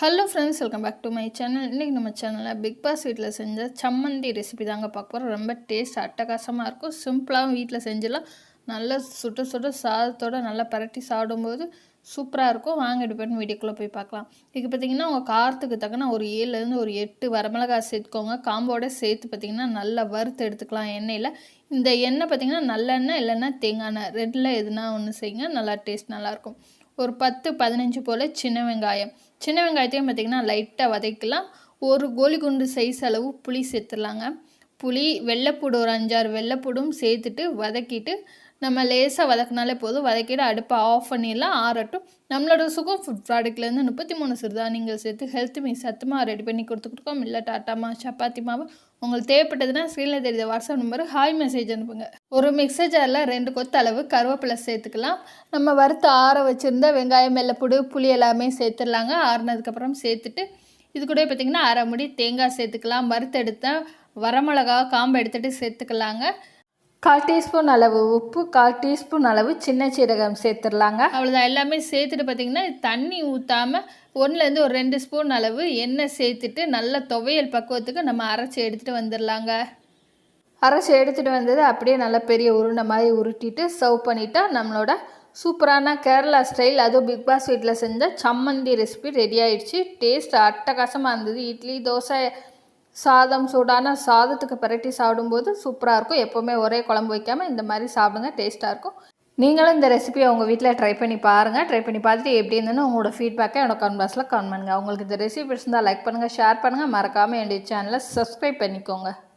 Hello friends welcome back to my channel இன்றைக்கி நம்ம சேனலில் பிக் பாஸ் வீட்டில் செஞ்ச சம்மந்தி ரெசிபி தாங்க பார்க்க போகிறோம் ரொம்ப டேஸ்ட் அட்டகாசமாக இருக்கும். சிம்பிளாகவும் வீட்டில் செஞ்சிடலாம். நல்லா சுட சுட சாதத்தோட நல்லா பரட்டி சாப்பிடும்போது சூப்பராக இருக்கும். வாங்க டிபெண்ட் வீடியோக்குள்ளே போய் பார்க்கலாம். இதுக்கு பார்த்தீங்கன்னா உங்கள் காரத்துக்கு தக்கன ஒரு ஏழுலேருந்து ஒரு எட்டு வரமிளகாய் சேர்த்துக்கோங்க. காம்போட சேர்த்து பார்த்தீங்கன்னா நல்லா வறுத்து எடுத்துக்கலாம். எண்ணெயில். இந்த எண்ணெய் பார்த்தீங்கன்னா நல்லெண்ணெய் இல்லைன்னா தேங்காய் எண்ணெய். ரெண்டில் எதுனா ஒன்று செய்யுங்க. நல்லா டேஸ்ட் நல்லாயிருக்கும் ஒரு பத்து பதினஞ்சு போல் சின்ன வெங்காயம். சின்ன வெங்காயத்தையும் பார்த்திங்கன்னா லைட்டாக வதக்கலாம் ஒரு கோலி குண்டு சைஸ் அளவு புளி சேர்த்துடலாங்க. புளி வெள்ளைப்பூடு ஒரு அஞ்சாறு வெள்ளைப்பூடும் சேர்த்துட்டு வதக்கிட்டு நம்ம லேசாக வதக்கினாலே போதும். வதக்கிட்டு அடுப்பை ஆஃப் பண்ணிடலாம். ஆறட்டும். நம்மளோட சுகம் ஃபுட் ப்ராடக்ட்லேருந்து முப்பத்தி மூணு சிறுதானியங்கள் சேர்த்து ஹெல்த் மீ சத்துமாக ரெடி பண்ணி கொடுத்துருக்கோம் இல்லை டாட்டாமா சப்பாத்தி மாவு. உங்களுக்கு தேவைப்பட்டதுன்னா ஸ்க்ரீனில் தெரியுது வாட்ஸ்அப் நம்பர் ஹாய் மெசேஜ் அனுப்புங்க. ஒரு மிக்சர் ஜாரில் ரெண்டு கொத்து அளவு கருவேப்பிலை சேர்த்துக்கலாம். நம்ம வறுத்து ஆற வச்சுருந்த வெங்காயம் வெள்ளைப்பூடு புளி எல்லாமே சேர்த்துடலாங்க. ஆறுனதுக்கப்புறம் சேர்த்துட்டு இது கூட பார்த்திங்கன்னா அரை முடி தேங்காய் சேர்த்துக்கலாம். வறுத்தெடுத்த வரமிளகா காம்பு எடுத்துகிட்டு சேர்த்துக்கலாங்க. கால் டீஸ்பூன் அளவு உப்பு கால் டீஸ்பூன் அளவு சின்ன சீரகம் சேர்த்துடலாங்க. அவ்வளோதான் எல்லாமே சேர்த்துட்டு பார்த்திங்கன்னா தண்ணி ஊற்றாமல் ஒன்றுலேருந்து ஒரு ரெண்டு ஸ்பூன் அளவு எண்ணெய் சேர்த்துட்டு நல்ல துவையல் பக்குவத்துக்கு நம்ம அரைச்சி எடுத்துகிட்டு வந்துடலாங்க. அரைச்சி எடுத்துகிட்டு வந்தது அப்படியே நல்லா பெரிய உருண்டை மாதிரி உருட்டிட்டு சர்வ் பண்ணிட்டா நம்மளோட சூப்பரான கேரளா ஸ்டைல் அதுவும் பிக் பாஸ் வீட்டில் செஞ்ச சம்மந்தி ரெசிபி ரெடி ஆயிடுச்சு. டேஸ்ட் அட்டகாசமாக இருந்தது. இட்லி தோசை சாதம் சூடான சாதத்துக்கு பரட்டி சாப்பிடும்போது சூப்பராக இருக்கும். எப்போவுமே ஒரே குழம்பு வைக்காமல் இந்த மாதிரி சாப்பிடுங்க டேஸ்ட்டாக இருக்கும். நீங்களும் இந்த ரெசிபியை உங்கள் வீட்டில் ட்ரை பண்ணி பாருங்கள் ட்ரை பண்ணி பார்த்துட்டு எப்படி இருந்ததுன்னு உங்களோட ஃபீட்பேக்கை என்னோட கமெண்ட் பாக்ஸில் கமெண்ட் பண்ணுங்கள் உங்களுக்கு இந்த ரெசிபி பிடிச்சிருந்தால் லைக் பண்ணுங்கள் ஷேர் பண்ணுங்கள் மறக்காமல் என்னுடைய சேனலை சப்ஸ்கிரைப் பண்ணிக்கோங்க.